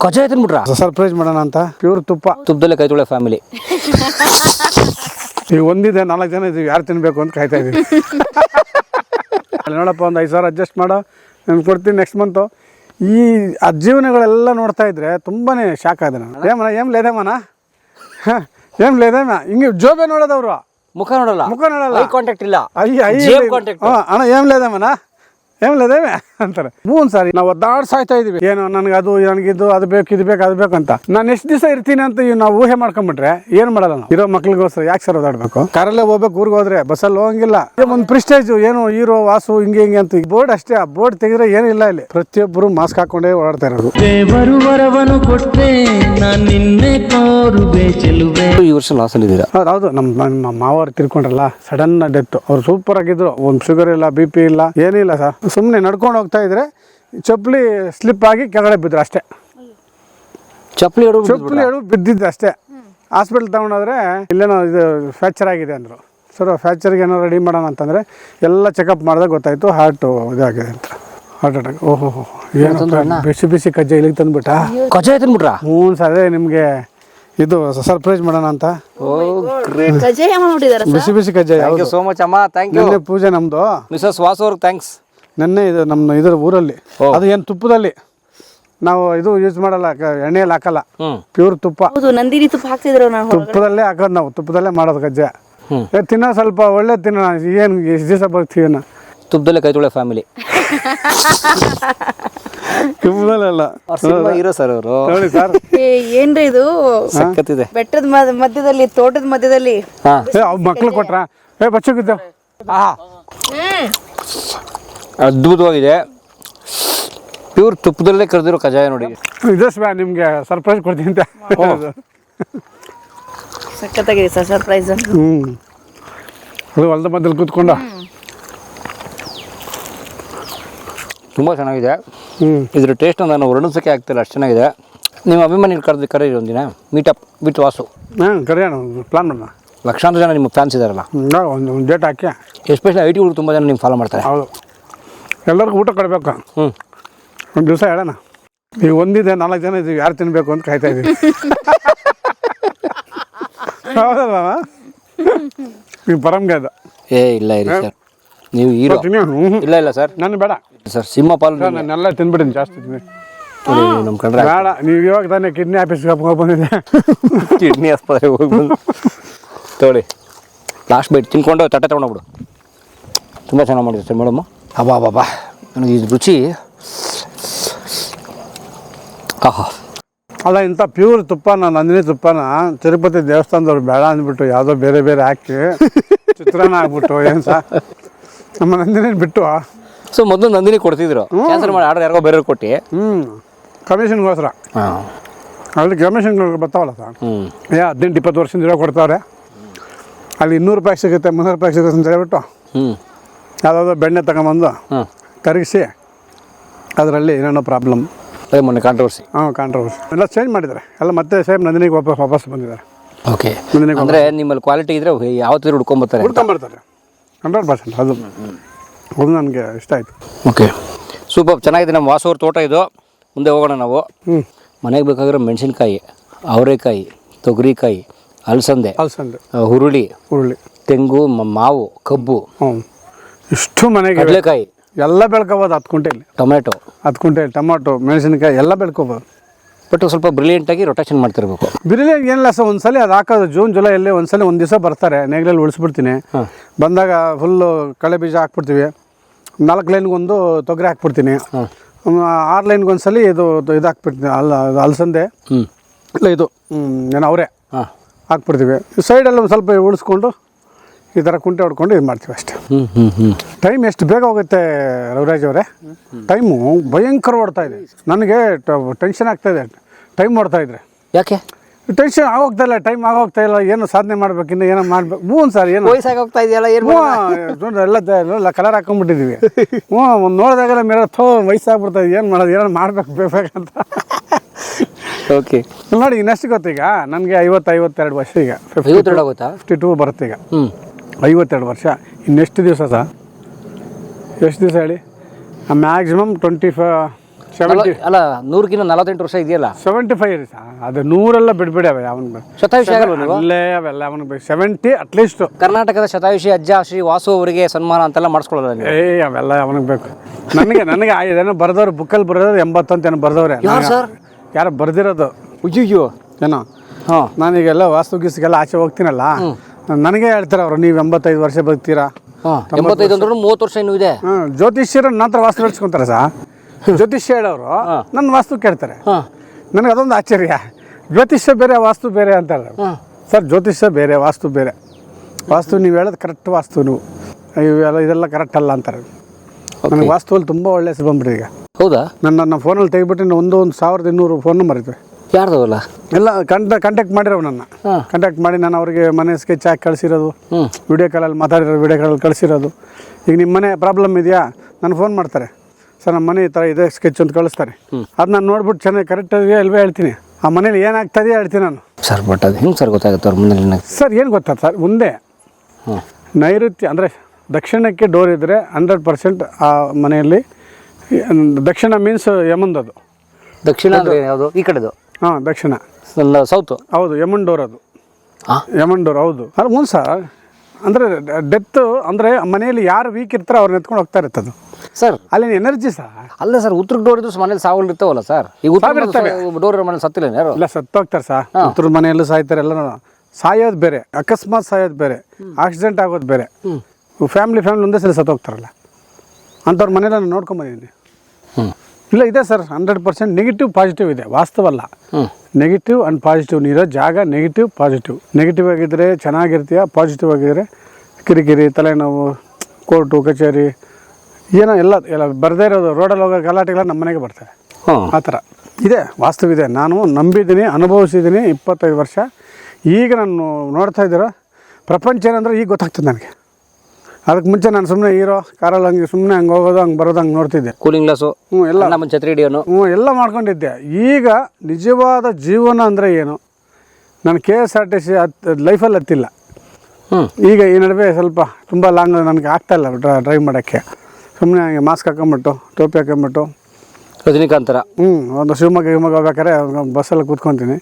ಕಜ ತಿನ್ಬಿಟ್ರ surprise ಮಾಡೋಣ ಅಂತ? Pure ತುಪ್ಪ. ತುಪ್ಪದಲ್ಲೇ ಕೈ ತೊಳೆ ಫ್ಯಾಮಿಲಿ ಈಗ ಒಂದಿದೆ ನಾಲ್ಕು ಜನ ಇದೀವಿ ಯಾರು ತಿನ್ಬೇಕು ಅಂತ ಕಾಯ್ತಾ ಇದೀವಿ. ಅಲ್ಲಿ ನೋಡಪ್ಪ ಒಂದು ಐದು ಸಾವಿರ ಅಡ್ಜಸ್ಟ್ ಮಾಡೋ ನಾನು ಕೊಡ್ತೀನಿ ನೆಕ್ಸ್ಟ್ ಮಂತು ಈ ಆ ಜೀವನಗಳೆಲ್ಲ ನೋಡ್ತಾ ಇದ್ರೆ ತುಂಬಾನೇ ಶಾಕ್ ಆದ ನಾನು. ಏಮನ ಏಮ್ ಲೇದೇಮನ ಏಮ್ ಲೇದೇಮ ಹಿಂಗೆ ಜೋಬೆ ನೋಡೋದವ್ರು ಮುಖ ನೋಡಲ್ಲ? ಮುಖ ನೋಡಲ್ಲ. ಕಾಂಟ್ಯಾಕ್ಟ್ ಇಲ್ಲ. ಅಯ್ಯ ಅಯ್ಯ ಕಾಂಟ್ಯಾಕ್ಟ್ ಹಾಂ ಅಣ್ಣ ಏಮ್ ಲೇದೇಮನ ಏಮ್ ಲೇದೇವೆ ಅಂತಾರೆ. ಹ್ಞೂ ಸಾರಿ ನಾವು ಒದ್ದಾಡ್ ಸಾಯ್ತಾ ಇದೀವಿ. ಏನು ನನಗೆ ಅದು ನನಗಿದು ಅದು ಬೇಕು ಇದು ಬೇಕು ಅದು ಬೇಕು ಅಂತ. ನಾನು ಎಷ್ಟು ದಿವಸ ಇರ್ತೀನಿ ಅಂತ ಇವ್ ನಾವು ಊಹೆ ಮಾಡ್ಕೊಂಡ್ಬಿಟ್ರೆ ಏನು ಮಾಡಲ್ಲ ನಾವು? ಇರೋ ಮಕ್ಳಿಗೋಸ್ಕರ ಯಾಕೆ ಸರ್ ಓದಾಡ್ಬೇಕು? ಕಾರಲ್ಲೇ ಹೋಗ್ಬೇಕು ಊರಿಗೆ ಹೋದ್ರೆ. ಬಸ್ಸಲ್ಲಿ ಹೋಗಂಗಿಲ್ಲ. ಒಂದು ಪ್ರಿಸ್ಟೇಜ್ ಏನು ಹೀರೋ ವಾಸು ಹಿಂಗೆ ಹಿಂಗೆ ಅಂತ. ಬೋರ್ಡ್ ಅಷ್ಟೇ ಆ ಬೋರ್ಡ್ ತೆಗೆದ್ರೆ ಏನಿಲ್ಲ ಇಲ್ಲಿ ಪ್ರತಿಯೊಬ್ಬರು ಮಾಸ್ಕ್ ಹಾಕೊಂಡೇ ಓಡಾಡ್ತಾ ಇರೋದು. ಈ ವರ್ಷ ಲಾಸ್ ಅಲ್ಲಿ ಹೌದು ಹೌದು. ನಮ್ಮ ನಮ್ಮ ಮಾವರು ತಿರ್ಕೊಂಡ್ರಲ್ಲ ಸಡನ್ ಡೆತ್ ಅವ್ರು ಸೂಪರ್ ಆಗಿದ್ರು. ಒಂದು ಶುಗರ್ ಇಲ್ಲ ಬಿ ಪಿ ಇಲ್ಲ ಏನಿಲ್ಲ ಸರ್. ಸುಮ್ಮನೆ ನಡ್ಕೊಂಡು ಹೋಗ್ತಾ ಇದ್ರೆ ಚಪ್ಪಲಿ ಸ್ಲಿಪ್ ಆಗಿ ಕೆಳಗಡೆ ಬಿದ್ರು ಅಷ್ಟೇ. ಚಪ್ಪಲಿ ಚಪ್ಪಲಿ ಎಡು ಬಿದ್ದಿದ್ದು ಅಷ್ಟೇ. ಹಾಸ್ಪಿಟ್ಲ್ ತಗೊಂಡೋದ್ರೆ ಇಲ್ಲೇನೋ ಇದು ಫ್ಯಾಕ್ಚರ್ ಆಗಿದೆ ಅಂದರು. ಸರ್ ಫ್ರ್ಯಾಕ್ಚರ್ಗೆ ಏನೋ ರೆಡಿ ಮಾಡೋಣ ಅಂತಂದರೆ ಎಲ್ಲ ಚೆಕಪ್ ಮಾಡಿದಾಗ ಗೊತ್ತಾಯಿತು ಹಾರ್ಟು ಇದಾಗಿದೆ ಅಂತ. ಹಾರ್ಟ್ ಅಟ್ಯಾಕ್ ಓಹೋ ಏನು ಬಿಸಿ ಬಿಸಿ ಕಜ್ಜೆ ಇಲ್ಲಿಗೆ ತಂದ್ಬಿಟ್ಟ ಕಜ್ಜೆ ತಿನ್ಬಿಟ್ರ? ಹ್ಞೂ ಸರ್ ಅದೇ ನಿಮಗೆ ಇದು ಸರ್ಪ್ರೈಸ್ ಮಾಡೋಣ ಅಂತ. ಮಾಡ್ಬಿಟ್ಟಿದಾರ ಬಿಸಿ ಬಿಸಿ ಕಜ್ಜೆ ಥ್ಯಾಂಕ್ ಯು ಸೋ ಮಚ್ ಅಮ್ಮ ಥ್ಯಾಂಕ್ ಯು ಪೂಜೆ ನಮ್ಮದು ಮಿಸಸ್ ವಾಸು ಅವ್ರಿಗೆ ಥ್ಯಾಂಕ್ಸ್ ನೆನ್ನೆ ಇದು ನಮ್ಮ ಇದರ ಊರಲ್ಲಿ ಅದು ಏನು ತುಪ್ಪದಲ್ಲಿ ನಾವು ಇದು ಯೂಸ್ ಮಾಡಲ್ಲ ಕ- ಎಣ್ಣೆಯಲ್ಲಿ ಹಾಕಲ್ಲ ಪ್ಯೂರ್ ತುಪ್ಪ. ಹೌದು ನಂದಿನಿ ತುಪ್ಪ ಹಾಕ್ತಿದ್ರು ನಾವು ತುಪ್ಪದಲ್ಲೇ ಹಾಕೋದು ನಾವು ತುಪ್ಪದಲ್ಲೇ ಮಾಡೋದು ಗಜ್ಜೆ. ಏ, ತಿನ್ನೋ ಸ್ವಲ್ಪ ಒಳ್ಳೆ ತಿನ್ನೋಣ ಏನು ಎಷ್ಟು ದಿವಸ ಬರ್ತೀವಿ ನಾ ತುಪ್ಪದಲ್ಲೇ ಕೈ ತೊಳೆ ಫ್ಯಾಮಿಲಿ ತುಪ್ಪದಲ್ಲೆಲ್ಲ. ಅವ್ರ ಸಿನಿಮಾ ಹೀರೋ ಸರ್ ಅವರು. ನೋಡಿ ಸರ್ ಏ, ಏನ್ರಿ ಇದು? ಸಖತ್ತಿದೆ. ಬೆಟ್ಟದ ಮ- ಮಧ್ಯದಲ್ಲಿ ತೋಟದ ಮಧ್ಯದಲ್ಲಿ. ಹಾ. ಏ ಅವ್ ಮಕ್ಳು ಕೊಟ್ರ? ಏ ಬಚ್ಚೋಗಿದ್ದ ಆ ಅದ್ಭುತವಾಗಿದೆ. ಪ್ಯೂರ್ ತುಪ್ಪದಲ್ಲೇ ಕರೆದಿರೋ ಕಜಾಯ ನೋಡಿ. ಇದೇ ಬ್ಯಾ ನಿಮಗೆ ಸರ್ಪ್ರೈಸ್ ಕೊಡ್ತೀನಿ ಅಂತ. ಸಖತ್ತಾಗಿದೆ ಸರ್ ಸರ್ಪ್ರೈಸ್ ಹ್ಞೂ ಅದು ಹೊಲದ ಮಧ್ಯದಲ್ಲಿ ಕೂತ್ಕೊಂಡ. ತುಂಬ ಚೆನ್ನಾಗಿದೆ. ಹ್ಞೂ ಇದ್ರ ಟೇಸ್ಟ್ ನಾನು ವರ್ಣಿಸೋಕ್ಕೆ ಆಗ್ತಿಲ್ಲ ಅಷ್ಟು ಚೆನ್ನಾಗಿದೆ. ನಿಮ್ಮ ಅಭಿಮಾನಿ ಕರೆದು ಕರೀರಿ ಒಂದಿನ ಮೀಟಪ್ ವಿತ್ ವಾಸು. ಹಾಂ ಕರೆಯೋಣ ಪ್ಲಾನ್ ಮಾಡೋಣ. ಲಕ್ಷಾಂತರ ಜನ ನಿಮ್ಮ ಫ್ಯಾನ್ಸ್ ಇದಾರಲ್ಲ. ಒಂದು ಡೇಟ್ ಹಾಕಿ. ಎಸ್ಪೆಷಲಿ ಐ ಟಿಗಳು ತುಂಬ ಜನ ನಿಮ್ಗೆ ಫಾಲೋ ಮಾಡ್ತಾರೆ. ಹೌದು. ಎಲ್ಲರಿಗೂ ಊಟ ಕೊಡಬೇಕು. ಹ್ಞೂ ಒಂದು ದಿವಸ ಹೇಳೋಣ. ಈಗ ಒಂದಿದೆ ನಾಲ್ಕು ಜನ ಇದ್ದೀವಿ ಯಾರು ತಿನ್ಬೇಕು ಅಂತ ಕಾಯ್ತಾ ಇದ್ದೀವಿ ಹೌದಲ್ಲ ನೀವು ಪರಮ್ಗೆ ಅದು. ಏ ಇಲ್ಲ ಇರಿ ಸರ್. ನೀವು ಹೀರೋ ತಿನ್ನಿ ಹ್ಞೂ ಇಲ್ಲ ಇಲ್ಲ ಸರ್. ನಾನು ಬೇಡ. ಸರ್ ಸಿಂಹ ಪಾಲು ಸರ್ ನಾನೆಲ್ಲ ತಿನ್ಬಿಟ್ಟಿನಿ ಜಾಸ್ತಿ ತಿನ್ನಿ ನಮ್ಮ ಕಂಡ್ರೆ ಬೇಡ ನೀವು ಇವಾಗ ತಾನೇ ಕಿಡ್ನಿ ಆಫೀಸ್ಗೆ ಹೋಗಿ ಬಂದಿದೆ ಕಿಡ್ನಿ ಆಸ್ಪತ್ರೆಗೆ ಹೋಗಿ ಬಂದು ತೊಗೊಳ್ಳಿ. ಲಾಸ್ಟ್ ಬೈಟ್ ತಿನ್ಕೊಂಡು ತಟ್ಟೆ ತೊಗೊಂಡೋಗ್ಬಿಡು ತುಂಬ ಚೆನ್ನಾಗಿ ಮಾಡಿದೆ ಸರ್ ಮೇಡಮ್. ಅಬ್ಬಾ ಬಾಬಾ ನನಗೆ ಇದು ರುಚಿ ಆಹಾ ಅಲ್ಲ ಇಂಥ ಪ್ಯೂರ್ ತುಪ್ಪನ ನಂದಿನಿ ತುಪ್ಪನ ತಿರುಪತಿ ದೇವಸ್ಥಾನದವ್ರು ಬೇಡ ಅಂದ್ಬಿಟ್ಟು ಯಾವುದೋ ಬೇರೆ ಬೇರೆ ಹಾಕಿ ಚಿತ್ರಾನ್ನ ಆಗ್ಬಿಟ್ಟು ಏನು ಸಹ ನಮ್ಮ ನಂದಿನಿ ಬಿಟ್ಟು ಸೊ ಮೊದಲು ನಂದಿನಿ ಕೊಡ್ತಿದ್ರು ಕ್ಯಾನ್ಸಲ್ ಮಾಡಿ ಆರ್ಡರ್ ಯಾರಿಗೋ ಬೇರೆ ಕೊಟ್ಟು ಹ್ಞೂ ಕಮಿಷನ್ಗೋಸ್ಕರ ಹಾಂ ಅಲ್ಲಿ ಕಮಿಷನ್ಗಳು ಬರ್ತಾವಲ್ಲ ಸರ್ ಹ್ಞೂ ಏ ಹದಿನೆಂಟು ಇಪ್ಪತ್ತು ವರ್ಷದಿಂದ ಇರೋ ಕೊಡ್ತಾವ್ರೆ ಅಲ್ಲಿ ಇನ್ನೂರು ರೂಪಾಯಿ ಸಿಗುತ್ತೆ ಮುನ್ನೂರು ರೂಪಾಯಿ ಸಿಗುತ್ತೆ ಅಂತ ಹೇಳ್ಬಿಟ್ಟು ಹ್ಞೂ ಯಾವುದಾದ್ರು ಬೆಣ್ಣೆ ತಗೊಂಬಂದು ಹಾಂ. ಕರಗಿಸಿ ಅದರಲ್ಲಿ ಏನೇನೋ ಪ್ರಾಬ್ಲಮ್ ಅದೇ ಮೊನ್ನೆ ಕಾಂಟ್ರವರ್ಸಿ ಹಾಂ ಕಾಂಟ್ರವರ್ಸಿ ಎಲ್ಲ ಚೇಂಜ್ ಮಾಡಿದ್ದಾರೆ. ಎಲ್ಲ ಮತ್ತೆ ಸೇಮ್ ನಂದಿನಿಗೆ ವಾಪಸ್ ವಾಪಸ್ ಬಂದಿದ್ದಾರೆ. ಓಕೆ ನಂದಿನಿಗೆ ಅಂದರೆ ನಿಮ್ಮಲ್ಲಿ ಕ್ವಾಲಿಟಿ ಇದ್ದರೆ ಯಾವತ್ತಿದ್ರು ಹುಡ್ಕೊಂಬರ್ತಾರೆ ಹುಡ್ಕೊಂಬರ್ತಾರೆ ಹಂಡ್ರೆಡ್ ಪರ್ಸೆಂಟ್ ಅದು. ಅದು ನನಗೆ ಇಷ್ಟ ಆಯಿತು. ಓಕೆ ಸೂಪರ್ ಚೆನ್ನಾಗಿದೆ ನಮ್ಮ ವಾಸೂರ್ ತೋಟ ಇದು. ಮುಂದೆ ಹೋಗೋಣ ನಾವು. ಹ್ಞೂ ಮನೆಗೆ ಬೇಕಾಗಿರೋ ಮೆಣಸಿನ್ಕಾಯಿ ಅವರೆಕಾಯಿ ತೊಗರಿಕಾಯಿ ಅಲಸಂದೆ ಅಲಸಂದೆ. ಹುರುಳಿ ಹುರುಳಿ. ತೆಂಗು ಮಾವು ಕಬ್ಬು. ಹ್ಞೂ ಇಷ್ಟು ಮನೆಗೆ ಕಡಲೆಕಾಯಿ. ಎಲ್ಲ ಬೆಳ್ಕೋಬೋದು ಹತ್ತು ಕುಂಟೆಲಿ ಟೊಮೆಟೊ ಹತ್ತು ಕುಂಟೆ ಟೊಮಾಟೊ ಮೆಣಸಿನಕಾಯಿ ಎಲ್ಲ ಬೆಳ್ಕೋಬೋದು. ಬಟ್ ಸ್ವಲ್ಪ ಬ್ರಿಲಿಯಂಟ್ ಆಗಿ ರೊಟೇಷನ್ ಮಾಡ್ತಿರ್ಬೇಕು. ಬಿರಿಯಾನಿ ಏನಿಲ್ಲ ಸರ್ ಒಂದ್ಸಲಿ ಅದು ಹಾಕೋದು. ಜೂನ್ ಜುಲೈಯಲ್ಲಿ ಒಂದ್ಸಲಿ ಒಂದು ದಿವಸ ಬರ್ತಾರೆ. ನೇಗ್ಲಲ್ಲಿ ಉಳಿಸ್ಬಿಡ್ತೀನಿ. ಬಂದಾಗ ಫುಲ್ಲು ಕಳೆ ಬೀಜ ಹಾಕ್ಬಿಡ್ತೀವಿ. ನಾಲ್ಕು ಲೈನ್ಗೊಂದು ತೊಗರಿ ಹಾಕ್ಬಿಡ್ತೀನಿ. ಆರು ಲೈನ್ಗೆ ಒಂದ್ಸಲ ಇದು ಇದು ಹಾಕ್ಬಿಡ್ತೀನಿ ಅಲ್ಲ ಅಲಸಂದೆ. ಇಲ್ಲ ಇದು ಏನು ಅವರೇ. ಹಾಕ್ಬಿಡ್ತೀವಿ. ಸೈಡಲ್ಲಿ ಒಂದು ಸ್ವಲ್ಪ ಉಳಿಸ್ಕೊಂಡು ಈ ಥರ ಕುಂಟೆ ಹೊಡ್ಕೊಂಡು ಇದು ಮಾಡ್ತೀವಿ ಅಷ್ಟೇ. ಹ್ಞೂ ಹ್ಞೂ ಹ್ಞೂ ಟೈಮ್ ಎಷ್ಟು ಬೇಗ ಹೋಗುತ್ತೆ ರವಿರಾಜ್ ಅವರೇ? ಟೈಮು ಭಯಂಕರ ಓಡ್ತಾ ಇದೆ. ನನಗೆ ಟೆನ್ಷನ್ ಆಗ್ತಾ ಇದೆ. ಟೈಮ್ ಓಡ್ತಾ ಇದ್ರೆ. ಯಾಕೆ? ಟೆನ್ಷನ್ ಆಗೋಗ್ತಾ ಇಲ್ಲ ಟೈಮ್ ಆಗೋಗ್ತಾ ಇಲ್ಲ ಏನು ಸಾಧನೆ ಮಾಡ್ಬೇಕು ಇನ್ನು ಏನೋ ಮಾಡ್ಬೇಕು ಹ್ಞೂ ಸರ್ ಏನು. ವಯಸ್ಸಾಗಿ ಹೋಗ್ತಾ ಇದೆಯಲ್ಲ ಏನು ಎಲ್ಲ ಎಲ್ಲ ಕಲರ್ ಹಾಕೊಂಡ್ಬಿಟ್ಟಿದ್ದೀವಿ ಹ್ಞೂ ಒಂದು ನೋಡಿದಾಗೆಲ್ಲ ಮೇರೆ ಥೋ ವಯಸ್ಸಾಗ್ಬಿಡ್ತಾ ಇದೆ ಏನು ಮಾಡೋದು ಏನೋ ಮಾಡ್ಬೇಕು ಬೇಕಂತ ಓಕೆ ನೋಡಿ ಇನ್ನಷ್ಟು ಗೊತ್ತೀಗ ನನಗೆ ಐವತ್ತು ಐವತ್ತೆರಡು ವರ್ಷ ಈಗ. ಫಿಫ್ಟಿ ಟೂ ಬರುತ್ತೆ ಈಗ. ಹ್ಞೂ ಐವತ್ತೆರಡು ವರ್ಷ. ಇನ್ನೆಷ್ಟು ದಿವಸ ಸಹ ಎಷ್ಟು ದಿವಸ ಹೇಳಿ? ಮ್ಯಾಕ್ಸಿಮಮ್ ಟ್ವೆಂಟಿ ಫ ಸೆವೆಂಟಿ ಅಲ್ಲ ನೂರಕ್ಕಿಂತ ನಲವತ್ತೆಂಟು ವರ್ಷ ಇದೆಯಲ್ಲ? ಸೆವೆಂಟಿ ಫೈವ್ ಇರಿ ಅದು ನೂರೆಲ್ಲ ಬಿಡ್ಬೇಡಿ ಅವ ಅವನು ಶತಾಯುಷಿ ಆಗಲ್ವ ನೀವು? ಅಲ್ಲೇ ಅವೆಲ್ಲ ಅವನಿಗೆ ಸೆವೆಂಟಿ ಅಟ್ಲೀಸ್ಟ್ ಕರ್ನಾಟಕದ ಶತಾಯುಷಿ ಅಜ್ಜ ಶ್ರೀ ವಾಸು ಅವರಿಗೆ ಸನ್ಮಾನ ಅಂತೆಲ್ಲ ಮಾಡಿಸ್ಕೊಳ್ಳೋದು ನೀವು? ಏ ಅವೆಲ್ಲ ಅವನಿಗೆ ಬೇಕು? ನನಗೆ ನನಗೆ ಆ ಇದೇನೋ ಬರ್ದವ್ರು ಬುಕ್ಕಲ್ಲಿ ಬರೆದವ್ರು ಎಂಬತ್ತಂತ ಏನೋ ಬರ್ದವ್ರೆ. ಯಾರು ಸರ್? ಯಾರು ಬರ್ದಿರೋದು? ಅಯ್ಯೋ ಏನೋ? ಹಾಂ. ನಾನೀಗೆಲ್ಲ ವಾಸ್ತು ಗೀಸ್ಗೆಲ್ಲ ಆಚೆ ಹೋಗ್ತೀನಲ್ಲ? ನನಗೆ ಹೇಳ್ತಾರೆ ಅವರು ನೀವು ಎಂಬತ್ತೈದು ವರ್ಷ ಬದುಕ್ತೀರಾ? ಎಂಬತ್ತೈದು ಅಂದ್ರೆ ಮೂವತ್ತು ವರ್ಷ ಇನ್ನೂ ಇದೆ. ಜ್ಯೋತಿಷ್ಯರ ನಂತರ ನನ್ನ ಹತ್ರ ವಾಸ್ತು ಹೇಳ್ಸ್ಕೊಂತಾರೆ ಸಾ? ಜ್ಯೋತಿಷ್ಯ ಹೇಳೋರು ನನ್ನ ವಾಸ್ತು ಕೇಳ್ತಾರೆ. ಹಾಂ. ನನಗೆ ಅದೊಂದು ಆಶ್ಚರ್ಯ. ಜ್ಯೋತಿಷ್ಯ ಬೇರೆ ವಾಸ್ತು ಬೇರೆ ಅಂತಾರೆ ಸರ್ ಜ್ಯೋತಿಷ್ಯ ಬೇರೆ ವಾಸ್ತು ಬೇರೆ. ವಾಸ್ತು ನೀವು ಹೇಳೋದು ಕರೆಕ್ಟ್ ವಾಸ್ತು ನೀವು. ಇವೆಲ್ಲ ಇದೆಲ್ಲ ಕರೆಕ್ಟ್ ಅಲ್ಲ ಅಂತಾರೆ. ನನಗೆ ವಾಸ್ತುವಲ್ಲಿ ತುಂಬ ಒಳ್ಳೆ ಹೆಸರು ಬಂದ್ಬಿಟ್ಟಿದೆ ಈಗ. ಹೌದಾ? ನನ್ನ ನನ್ನ ಫೋನಲ್ಲಿ ತೆಗೆದ್ಬಿಟ್ಟು ಒಂದು ಒಂದು ಸಾವಿರದ ಇನ್ನೂರು ಫೋನ್ ನಂಬರ್ ಇದ್ವಿ. ಯಾರ್ದವಲ್ಲ? ಎಲ್ಲ ಕಂಟ ಕಾಂಟ್ಯಾಕ್ಟ್ ಮಾಡಿರೋ ನನ್ನ. ಕಾಂಟ್ಯಾಕ್ಟ್ ಮಾಡಿ ನಾನು ಅವರಿಗೆ ಮನೆ ಸ್ಕೆಚ್ ಹಾಕಿ ಕಳಿಸಿರೋದು. ವಿಡಿಯೋ ಕಾಲಲ್ಲಿ ಮಾತಾಡಿರೋ ವಿಡಿಯೋ ಕಾಲಲ್ಲಿ ಕಳಿಸಿರೋದು. ಈಗ ನಿಮ್ಮ ಮನೆ ಪ್ರಾಬ್ಲಮ್ ಇದೆಯಾ? ನಾನು ಫೋನ್ ಮಾಡ್ತಾರೆ. ಸರ್ ನಮ್ಮ ಮನೆ ಈ ಥರ ಇದೆ ಸ್ಕೆಚ್ ಅಂತ ಕಳಿಸ್ತಾರೆ. ಅದು ನಾನು ನೋಡ್ಬಿಟ್ಟು ಚೆನ್ನಾಗಿ ಕರೆಕ್ಟ್ ಇದೆಯಾ ಇಲ್ವೇ ಹೇಳ್ತೀನಿ. ಆ ಮನೇಲಿ ಏನಾಗ್ತದೆ ಹೇಳ್ತೀನಿ ನಾನು. ಸರ್ ಬಟ್ ಅದು ಹೆಂಗೆ ಸರ್ ಗೊತ್ತಾಗುತ್ತೆ ಅವ್ರ ಮುಂದೆ ಸರ್ ಏನು ಗೊತ್ತಾ ಸರ್ ಮುಂದೆ ನೈಋತ್ಯ ಅಂದರೆ ದಕ್ಷಿಣಕ್ಕೆ ಡೋರ್ ಇದ್ದರೆ ಹಂಡ್ರೆಡ್ ಪರ್ಸೆಂಟ್ ಆ ಮನೆಯಲ್ಲಿ ದಕ್ಷಿಣ ಮೀನ್ಸ್ ಯಮಂದದು ದಕ್ಷಿಣ ಅಂದ್ರೆ ಯಾವುದು? ಈ ಕಡೆದು? ಹಾಂ ದಕ್ಷಿಣ. ಸೌತ್ ಹೌದು ಯಮನ್ ಡೋರ್ ಅದು. ಹಾಂ? ಯಮನ್ ಡೋರ್ ಹೌದು. ಅದು ಮುನ್ಸ ಸರ್ ಅಂದರೆ ಡೆತ್ ಅಂದರೆ ಮನೆಯಲ್ಲಿ ಯಾರು ವೀಕ್ ಇರ್ತಾರೋ ಅವ್ರನ್ನ ಎತ್ಕೊಂಡು ಹೋಗ್ತಾ ಇರ್ತದೆ ಸರ್ ಅಲ್ಲಿನ ಎನರ್ಜಿ ಸರ್ ಅಲ್ಲ ಸರ್ ಉತ್ತರ ಡೋರ್ ಇದ್ದು ಮನೇಲಿ ಸಾವುಗಳು ಇರ್ತಾವಲ್ಲ ಸರ್ ಈ ಉತ್ತರ ಡೋರ್ ಮನೇಲಿ ಸತ್ತಿಲ್ಲ ಯಾರು? ಎಲ್ಲ ಸತ್ತೋಗ್ತಾರೆ ಸರ್ ಉತ್ತರ ಮನೆಯಲ್ಲೂ ಸಾಯ್ತಾರೆ ಎಲ್ಲ ಸಾಯೋದು ಬೇರೆ ಅಕಸ್ಮಾತ್ ಸಾಯೋದು ಬೇರೆ ಆಕ್ಸಿಡೆಂಟ್ ಆಗೋದು ಬೇರೆ. ಫ್ಯಾಮಿಲಿ ಫ್ಯಾಮಿಲಿ ಒಂದೇ ಸಲ ಸತ್ತೋಗ್ತಾರಲ್ಲ. ಅಂಥವ್ರ ಮನೇಲಿ ನಾನು ನೋಡ್ಕೊಂಬಂದಿದ್ದೀನಿ ಹ್ಞೂ ಇಲ್ಲ ಇದೆ sir. Hundred percent negative positive ಇದೆ. ವಾಸ್ತವಲ್ಲ. ಅಲ್ಲ ನೆಗೆಟಿವ್ ಅಂಡ್ ಪಾಸಿಟಿವ್ ನೀರೋ ಜಾಗ ನೆಗೆಟಿವ್ ಪಾಸಿಟಿವ್ ನೆಗೆಟಿವ್ ಆಗಿದ್ದರೆ ಚೆನ್ನಾಗಿರ್ತೀಯ? ಪಾಸಿಟಿವ್ ಆಗಿದ್ದರೆ ಕಿರಿಕಿರಿ ತಲೆನೋವು ಕೋರ್ಟು ಕಚೇರಿ ಏನೋ ಎಲ್ಲ ಎಲ್ಲ ಬರದೇ ಇರೋದು. ರೋಡಲ್ಲಿ ಹೋಗೋ ಗಲಾಟೆಗಳ ನಮ್ಮ ಮನೆಗೆ ಬರ್ತಾರೆ. ಆ ಥರ. ಇದೆ ವಾಸ್ತವಿದೆ ನಾನು ನಂಬಿದ್ದೀನಿ ಅನುಭವಿಸಿದ್ದೀನಿ ಇಪ್ಪತ್ತೈದು ವರ್ಷ. ಈಗ ನಾನು ನೋಡ್ತಾ ಇದ್ದೀರೋ ಪ್ರಪಂಚ ಏನಂದ್ರೆ ಈಗ ಗೊತ್ತಾಗ್ತದೆ ನನಗೆ. ಅದಕ್ಕೆ ಮುಂಚೆ ನಾನು ಸುಮ್ಮನೆ ಹೀರೋ ಕಾರಲ್ಲಿ ಹಂಗೆ ಸುಮ್ಮನೆ ಹಂಗೆ ಹೋಗೋದು ಹಂಗೆ ಬರೋದು ಹಂಗೆ ನೋಡ್ತಿದ್ದೆ. ಕೂಲಿಂಗ್ ಗ್ಲಾಸು ಹ್ಞೂ ಎಲ್ಲ. ನಮ್ಮ ಛತ್ರಿ ಹಿಡಿಯೋನು ಹ್ಞೂ ಎಲ್ಲ ಮಾಡ್ಕೊಂಡಿದ್ದೆ. ಈಗ ನಿಜವಾದ ಜೀವನ ಅಂದರೆ ಏನು? ನಾನು K S R T C ಹತ್ ಲೈಫಲ್ಲಿ ಹತ್ತಿಲ್ಲ ಹ್ಞೂ ಈಗ ಈ ನಡುವೆ ಸ್ವಲ್ಪ ತುಂಬ ಲಾಂಗ್ ನನಗೆ ಆಗ್ತಾಯಿಲ್ಲ ಡ್ರೈವ್ ಮಾಡೋಕ್ಕೆ. ಸುಮ್ಮನೆ ಹಂಗೆ ಮಾಸ್ಕ್ ಹಾಕೊಂಬಿಟ್ಟು ಟೋಪಿ ಹಾಕೊಂಬಿಟ್ಟು ರಜನಿಕಾಂತರ. ಹ್ಞೂ ಒಂದು ಶಿವಮೊಗ್ಗ ಶಿವಮೊಗ್ಗ ಹೋಗ್ಬೇಕಾದ್ರೆ ಬಸ್ಸಲ್ಲಿ ಕೂತ್ಕೊತೀನಿ.